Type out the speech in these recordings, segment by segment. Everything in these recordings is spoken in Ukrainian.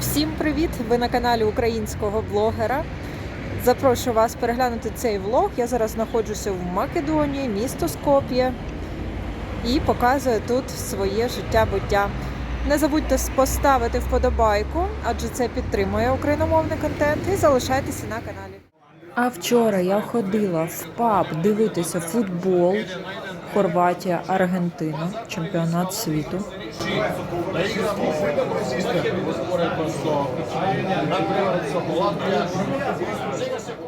Всім привіт! Ви на каналі українського блогера. Запрошую вас переглянути цей влог. Я зараз знаходжуся в Македонії, місто Скоп'є, і показую тут своє життя-буття. Не забудьте поставити вподобайку, адже це підтримує україномовний контент. І залишайтеся на каналі. А вчора я ходила в паб дивитися футбол. Хорватія, Аргентина, чемпіонат світу.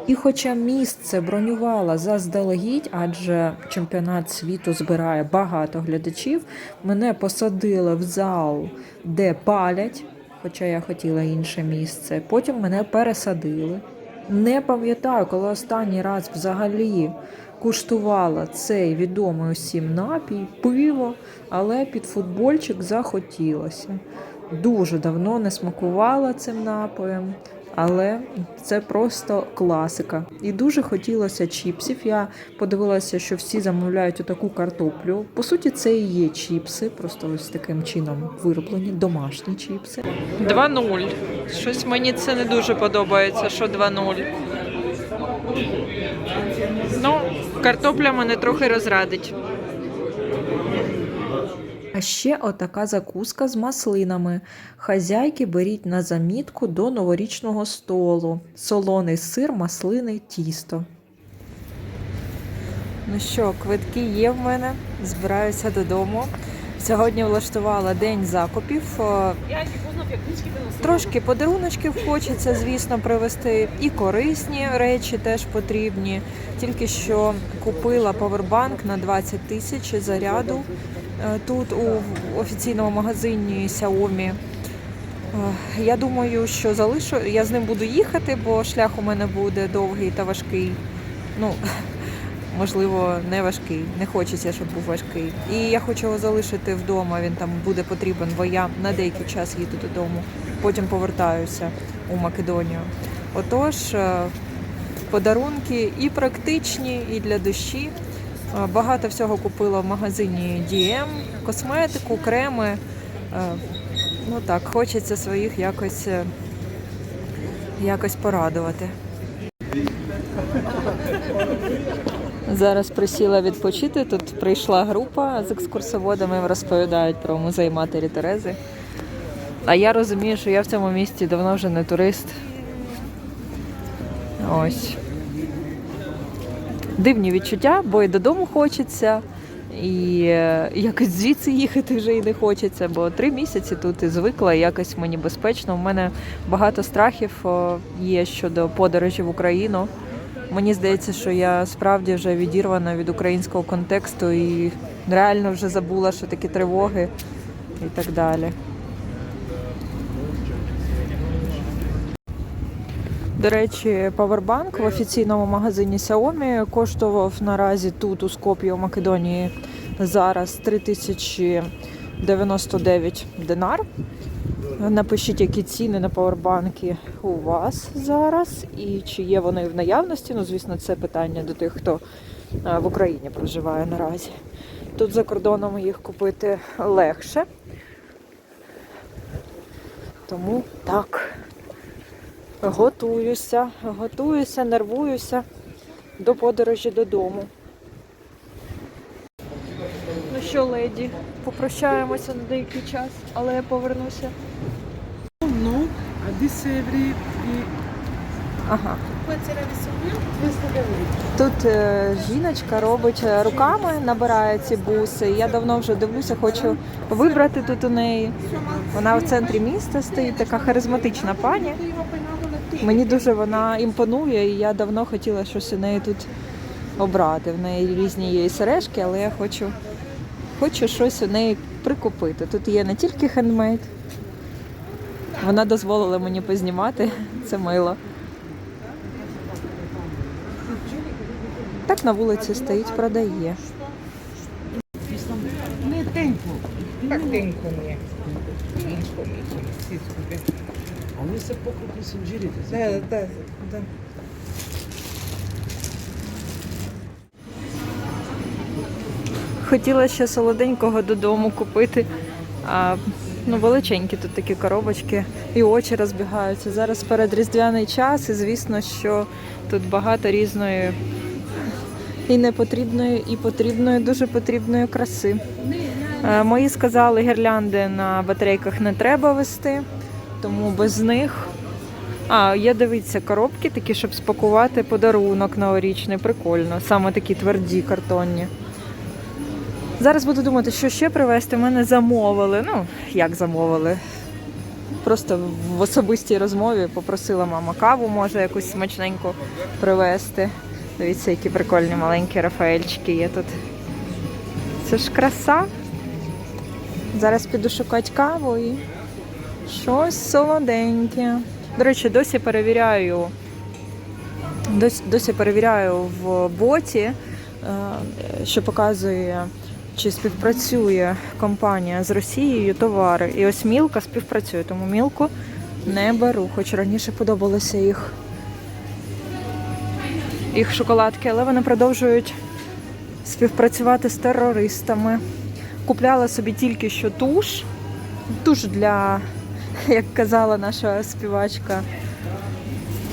І хоча місце бронювала заздалегідь, адже чемпіонат світу збирає багато глядачів, мене посадили в зал, де палять, хоча я хотіла інше місце. Потім мене пересадили. Не пам'ятаю, коли останній раз взагалі куштувала цей відомий усім напій, пиво, але під футбольчик захотілося. Дуже давно не смакувала цим напоєм, але це просто класика. І дуже хотілося чіпсів. Я подивилася, що всі замовляють отаку картоплю. По суті, це і є чіпси, просто ось таким чином вироблені, домашні чіпси. 2-0. Щось мені це не дуже подобається, що 2-0. Картопля мене трохи розрадить. А ще отака закуска з маслинами. Хазяйки беріть на замітку до новорічного столу. Солоний сир, маслини, тісто. Ну що, квитки є в мене. Збираюся додому. Сьогодні влаштувала день закупів. Трошки подаруночків хочеться, звісно, привезти. І корисні речі теж потрібні. Тільки що купила павербанк на 20 тисяч заряду е, тут у офіційному магазині Xiaomi. Е, Я думаю, що залишу. Я з ним буду їхати, бо шлях у мене буде довгий та важкий. Ну, можливо, не важкий. Не хочеться, щоб був важкий. І я хочу його залишити вдома. Він там буде потрібен, бо я на деякий час їду додому. Потім повертаюся у Македонію. Отож, е, подарунки і практичні, і для душі. Е, Багато всього купила в магазині DM, косметику, креми. Е, Ну так, хочеться своїх якось, якось порадувати. Зараз присіла відпочити. Тут прийшла група з екскурсоводами, розповідають про музей матері Терези. А я розумію, що я в цьому місті давно вже не турист. Ось. Дивні відчуття, бо і додому хочеться, і е, якось звідси їхати вже і не хочеться, бо три місяці тут і звикла, і якось мені безпечно. У мене багато страхів є щодо подорожі в Україну. Мені здається, що я справді вже відірвана від українського контексту і реально вже забула, що такі тривоги і так далі. До речі, павербанк в офіційному магазині Xiaomi коштував наразі тут, у Скоп'ї, у Македонії, зараз 3099 динар. Напишіть, які ціни на павербанки у вас зараз і чи є вони в наявності. Ну, звісно, це питання до тих, хто е, в Україні проживає наразі. Тут за кордоном їх купити легше. Тому так. Готуюся, готуюся, нервуюся до подорожі додому. Ну що, леді, попрощаємося на деякий час, але я повернуся. No, a dicembre e Ага. Тут е, жіночка робить е, руками, набирає ці буси. Я давно вже дивлюся, хочу вибрати тут у неї. Вона в центрі міста стоїть, така харизматична пані. Мені дуже вона імпонує, і я давно хотіла щось у неї тут обрати. В неї різні є і сережки, але я хочу, хочу щось у неї прикупити. Тут є не тільки хендмейд. Вона дозволила мені познімати. Це мило. Так на вулиці стоїть, продає. sinđirite. Da, Хотіла ще солоденького додому купити. А, ну, величенькі тут такі коробочки, і очі розбігаються. Зараз передріздвяний час, і звісно, що тут багато різної і непотрібної, і потрібної, дуже потрібної краси. Е, Мої сказали, гірлянди на батарейках не треба вести, тому без них. А, є дивіться коробки такі, щоб спакувати подарунок новорічний. Прикольно. Саме такі тверді картонні. Зараз буду думати, що ще привезти. Мене замовили. Ну, як замовили? Просто в особистій розмові попросила мама каву, може якусь смачненьку привезти. Дивіться, які прикольні маленькі рафаельчики є тут. Це ж краса. Зараз піду шукати каву і щось солоденьке. До речі, досі перевіряю. Досі, досі перевіряю в боті, е, що показує, чи співпрацює компанія з Росією товари. І ось мілка співпрацює, тому мілку не беру, хоч раніше подобалося їх, їх шоколадки, але вони продовжують співпрацювати з терористами. Купляла собі тільки що туш. Туш для, як казала наша співачка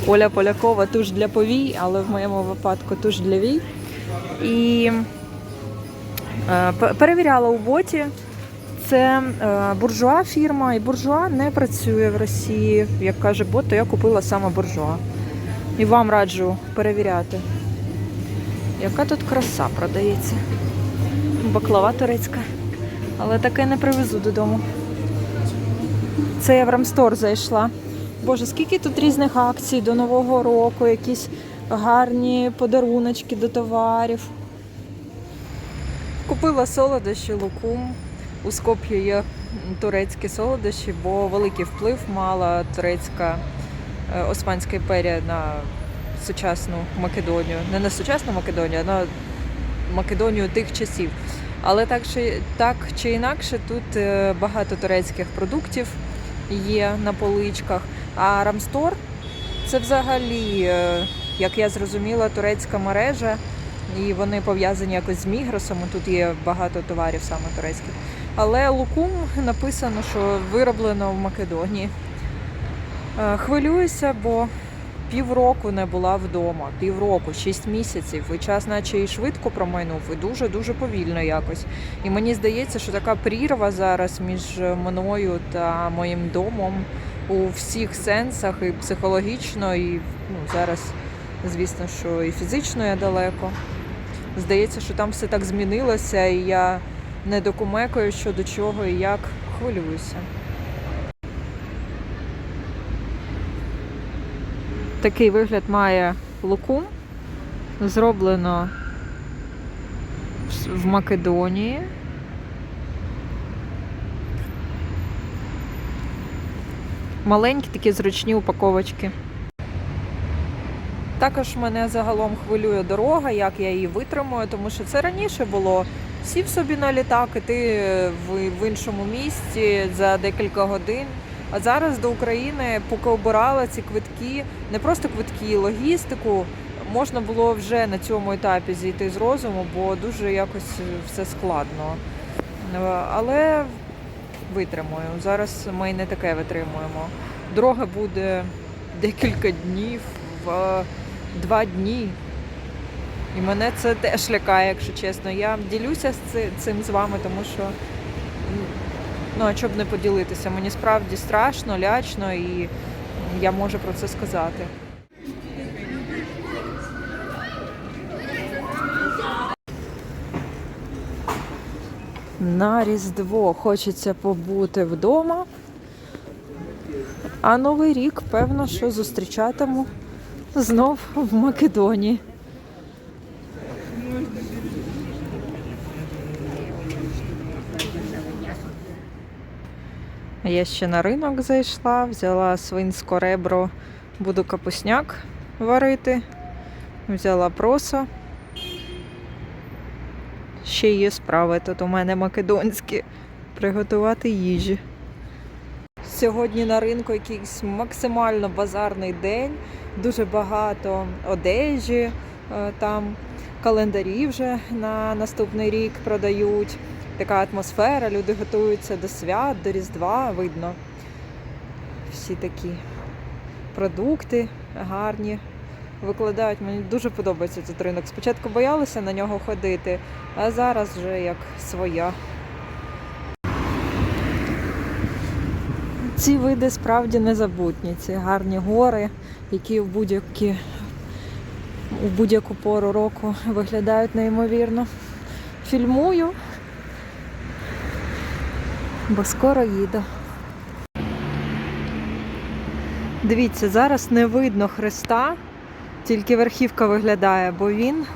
Оля Полякова, туш для повій, але в моєму випадку туш для вій. І перевіряла у боті. Це е, буржуа фірма, і буржуа не працює в Росії. Як каже бот, то я купила саме буржуа. І вам раджу перевіряти. Яка тут краса продається? Баклава турецька. Але таке не привезу додому. Це я в Рамстор зайшла. Боже, скільки тут різних акцій до Нового року, якісь гарні подаруночки до товарів. Купила солодощі лукум. У Скоп'ї є турецькі солодощі, бо великий вплив мала турецька е, Османська імперія на сучасну Македонію. Не на сучасну Македонію, а на Македонію тих часів. Але так чи, так чи інакше, тут е, багато турецьких продуктів є на поличках. А Рамстор це взагалі, е, як я зрозуміла, турецька мережа, і вони пов'язані якось з Мігросом. Тут є багато товарів саме турецьких. Але лукум написано, що вироблено в Македонії. Е, Хвилююся, бо півроку не була вдома. Півроку, шість місяців. І час, наче і швидко промайнув, і дуже-дуже повільно якось. І мені здається, що така прірва зараз між мною та моїм домом у всіх сенсах, і психологічно, і ну, зараз, звісно, що і фізично я далеко. Здається, що там все так змінилося, і я не докумекаю, що до чого і як хвилююся. Такий вигляд має лукум. Зроблено в Македонії. Маленькі такі зручні упаковочки. Також мене загалом хвилює дорога, як я її витримую, тому що це раніше було. Сів собі на літак, і ти в, іншому місті за декілька годин. А зараз до України, поки обирала ці квитки, не просто квитки, логістику, можна було вже на цьому етапі зійти з розуму, бо дуже якось все складно. Але витримую. Зараз ми не таке витримуємо. Дорога буде декілька днів, два дні. І мене це теж лякає, якщо чесно. Я ділюся з цим з вами, тому що ну а щоб не поділитися, мені справді страшно, лячно, і я можу про це сказати. На Різдво хочеться побути вдома. А Новий рік, певно, що зустрічатиму знов в Македонії. Я ще на ринок зайшла, взяла свинське ребро, буду капусняк варити, взяла просо. Ще є справи тут у мене македонські приготувати їжі. Сьогодні на ринку якийсь максимально базарний день, дуже багато одежі е, там. календарі вже на наступний рік продають. Така атмосфера, люди готуються до свят, до Різдва, видно. Всі такі продукти гарні викладають. Мені дуже подобається цей ринок. Спочатку боялася на нього ходити, а зараз вже як своя. Ці види справді незабутні. Ці гарні гори, які в будь-які у будь-яку пору року виглядають неймовірно. Фільмую, бо скоро їду. Дивіться, зараз не видно хреста, тільки верхівка виглядає, бо він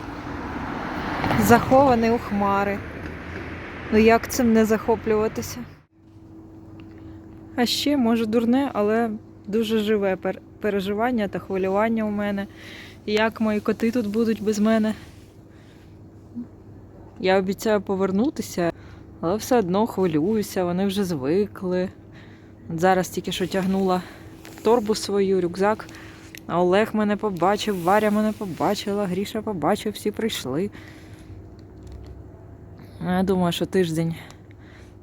захований у хмари. Ну як цим не захоплюватися? А ще, може, дурне, але дуже живе переживання та хвилювання у мене. Як мої коти тут будуть без мене. Я обіцяю повернутися, але все одно хвилююся, вони вже звикли. От зараз тільки що тягнула торбу свою, рюкзак. А Олег мене побачив, Варя мене побачила, Гріша побачив, всі прийшли. Я думаю, що тиждень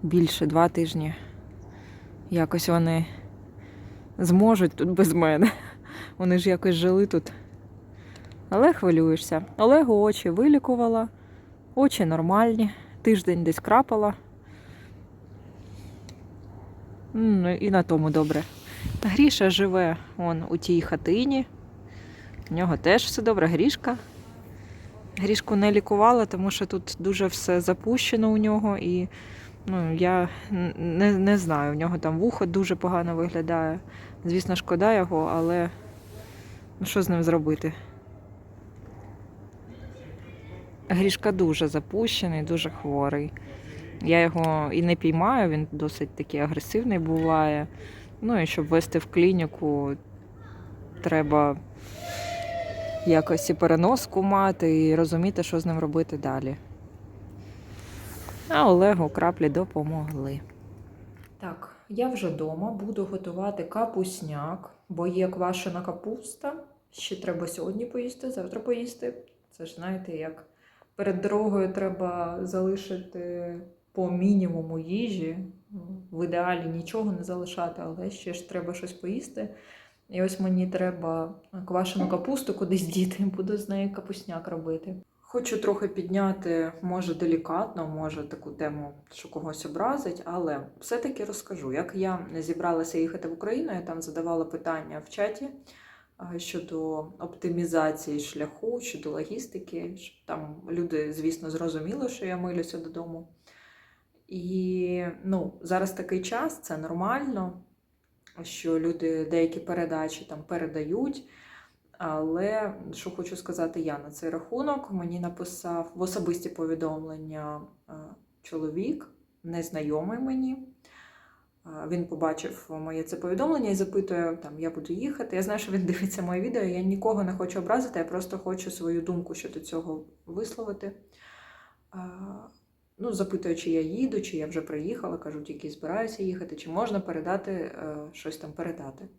більше, два тижні. Якось вони зможуть тут без мене. Вони ж якось жили тут. Але хвилюєшся. Олегу очі вилікувала, очі нормальні, тиждень десь крапала. Ну і на тому добре. Гріша живе он у тій хатині. У нього теж все добре. Грішка. Грішку не лікувала, тому що тут дуже все запущено у нього, і ну, я не, не знаю, у нього там вухо дуже погано виглядає. Звісно, шкода його, але ну, що з ним зробити? Грішка дуже запущений, дуже хворий. Я його і не піймаю, він досить такий агресивний буває. Ну і щоб вести в клініку, треба якось і переноску мати, і розуміти, що з ним робити далі. А Олегу краплі допомогли. Так, я вже вдома буду готувати капусняк, бо є квашена капуста. Ще треба сьогодні поїсти, завтра поїсти. Це ж знаєте, як перед дорогою треба залишити по мінімуму їжі. В ідеалі нічого не залишати, але ще ж треба щось поїсти. І ось мені треба квашену капусту кудись діти, буду з неї капусняк робити. Хочу трохи підняти, може, делікатно, може таку тему, що когось образить, але все-таки розкажу. Як я зібралася їхати в Україну, я там задавала питання в чаті щодо оптимізації шляху, щодо логістики. щоб Там люди, звісно, зрозуміли, що я милюся додому. І ну, зараз такий час, це нормально, що люди деякі передачі там передають. Але що хочу сказати я на цей рахунок, мені написав в особисті повідомлення е, чоловік, незнайомий мені. Е, Він побачив моє це повідомлення і запитує, там я буду їхати. Я знаю, що він дивиться моє відео. Я нікого не хочу образити, я просто хочу свою думку щодо цього висловити. Е, Ну, запитує, чи я їду, чи я вже приїхала, кажу, тільки збираюся їхати, чи можна передати щось там передати.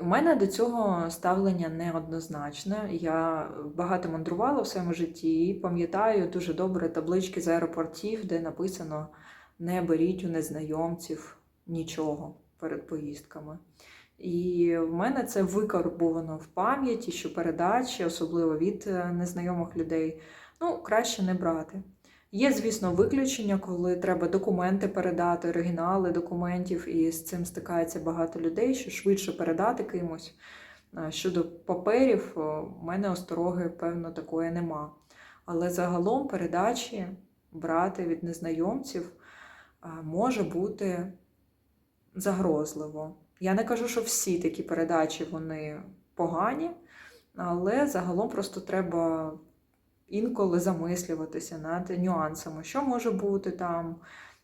У мене до цього ставлення неоднозначне. Я багато мандрувала в своєму житті і пам'ятаю дуже добре таблички з аеропортів, де написано не беріть у незнайомців нічого перед поїздками. І в мене це викарбовано в пам'яті, що передачі, особливо від е, незнайомих людей, ну, краще не брати. Є, звісно, виключення, коли треба документи передати, оригінали документів, і з цим стикається багато людей, що швидше передати кимось. Щодо паперів, в мене остороги, певно, такої нема. Але загалом передачі брати від незнайомців може бути загрозливо. Я не кажу, що всі такі передачі вони погані, але загалом просто треба інколи замислюватися над нюансами, що може бути там.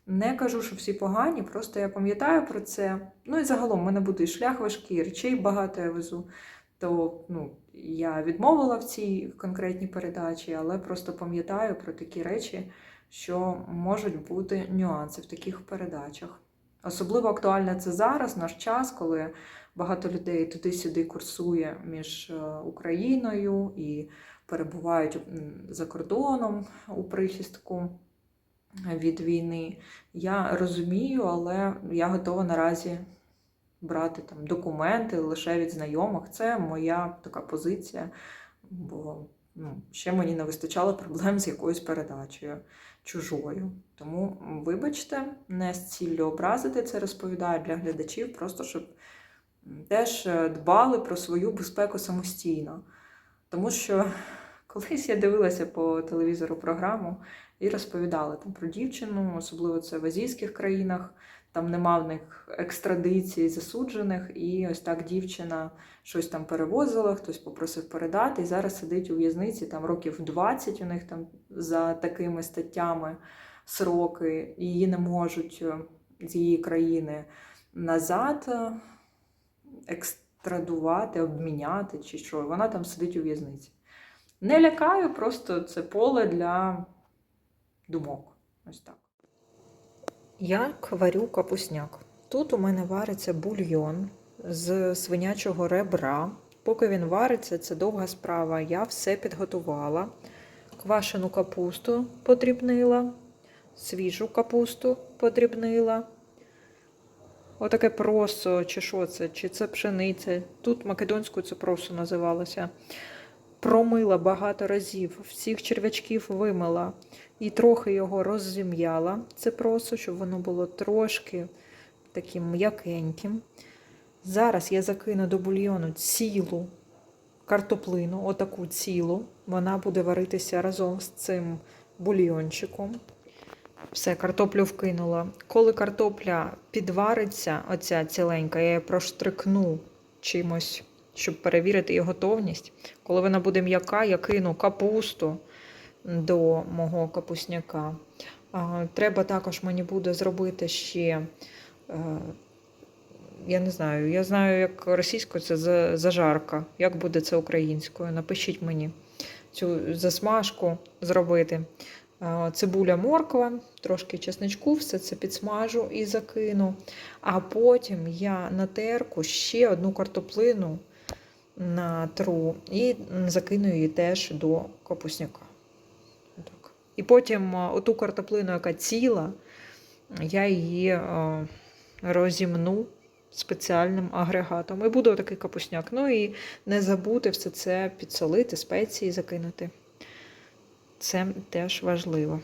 Не кажу, що всі погані, просто я пам'ятаю про це. Ну і загалом в мене буде і шлях важкий, речей багато я везу. То ну, я відмовила в цій конкретній передачі, але просто пам'ятаю про такі речі, що можуть бути нюанси в таких передачах. Особливо актуально це зараз, наш час, коли багато людей туди-сюди курсує між е, Україною і перебувають за кордоном у прихистку від війни. Я розумію, але я готова наразі брати там документи лише від знайомих. Це моя така позиція, бо ну, ще мені не вистачало проблем з якоюсь передачею чужою. Тому, вибачте, не з ціллю образити це розповідаю для глядачів, просто щоб теж е, дбали про свою безпеку самостійно. Тому що колись я дивилася по телевізору програму і розповідали там про дівчину, особливо це в азійських країнах. Там нема в них екстрадиції засуджених, і ось так дівчина щось там перевозила, хтось попросив передати, і зараз сидить у в'язниці там років 20 у них там за такими статтями сроки, і її не можуть е, з її країни назад е, екстрадувати, обміняти чи що. Вона там сидить у в'язниці. Не лякаю, просто це поле для думок. Ось так. Як варю капусняк. Тут у мене вариться бульйон з свинячого ребра. Поки він вариться, це довга справа. Я все підготувала. Квашену капусту подрібнила, свіжу капусту подрібнила. Отаке просо, чи що це, чи це пшениця. Тут македонською це просо називалося. Промила багато разів, всіх черв'ячків вимила і трохи його роззім'яла. Це просо, щоб воно було трошки таким м'якеньким. Зараз я закину до бульйону цілу картоплину, отаку цілу. Вона буде варитися разом з цим бульйончиком. Все, картоплю вкинула. Коли картопля підвариться, оця ціленька, я її проштрикну чимось, щоб перевірити її готовність. Коли вона буде м'яка, я кину капусту до мого капусняка. Треба також мені буде зробити ще. е, Я не знаю, я знаю, як російською це зажарка. Як буде це українською? Напишіть мені цю засмажку зробити. Цибуля, морква, трошки чесничку, все це підсмажу і закину. А потім я на терку ще одну картоплину натру і закину її теж до капусняка. Отак. І потім оту картоплину, яка ціла, я її розімну спеціальним агрегатом. І буде такий капусняк. Ну і не забути все це підсолити, спеції закинути. Це теж важливо.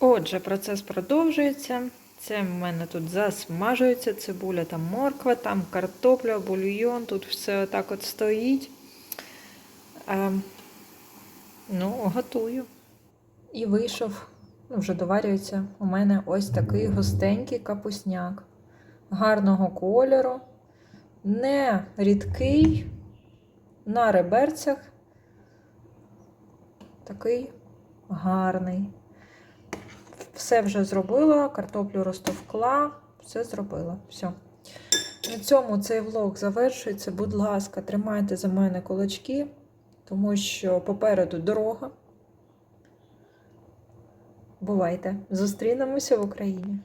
Отже, процес продовжується. Це в мене тут засмажується цибуля, там морква, там картопля, бульйон, тут все отак от стоїть. Ем, ну, готую. І вийшов, ну, вже доварюється. У мене ось такий густенький капусняк. Гарного кольору, не рідкий, на реберцях. Такий гарний. Все вже зробила, картоплю розтовкла, все зробила. Все. На цьому цей влог завершується. Будь ласка, тримайте за мене кулачки, тому що попереду дорога. Бувайте! Зустрінемося в Україні.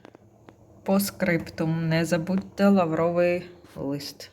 По скриптум не забудьте лавровий лист.